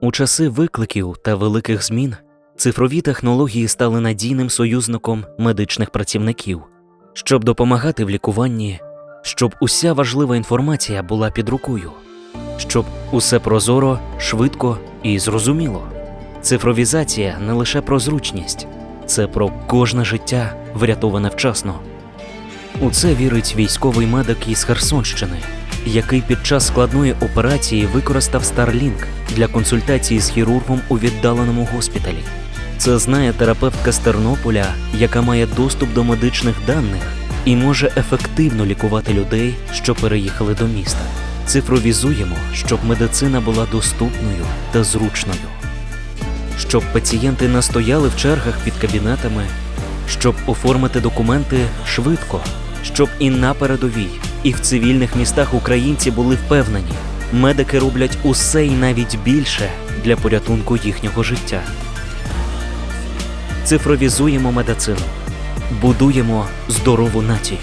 У часи викликів та великих змін цифрові технології стали надійним союзником медичних працівників, щоб допомагати в лікуванні, щоб уся важлива інформація була під рукою, щоб усе прозоро, швидко і зрозуміло. Цифровізація не лише про зручність, це про кожне життя, врятоване вчасно. У це вірить військовий медик із Херсонщини, який під час складної операції використав Starlink для консультації з хірургом у віддаленому госпіталі. Це знає терапевтка з Тернополя, яка має доступ до медичних даних і може ефективно лікувати людей, що переїхали до міста. Цифровізуємо, щоб медицина була доступною та зручною, щоб пацієнти не стояли в чергах під кабінетами, щоб оформити документи швидко, щоб і на передовій, і в цивільних містах українці були впевнені, медики роблять усе і навіть більше для порятунку їхнього життя. Цифровізуємо медицину, будуємо здорову націю.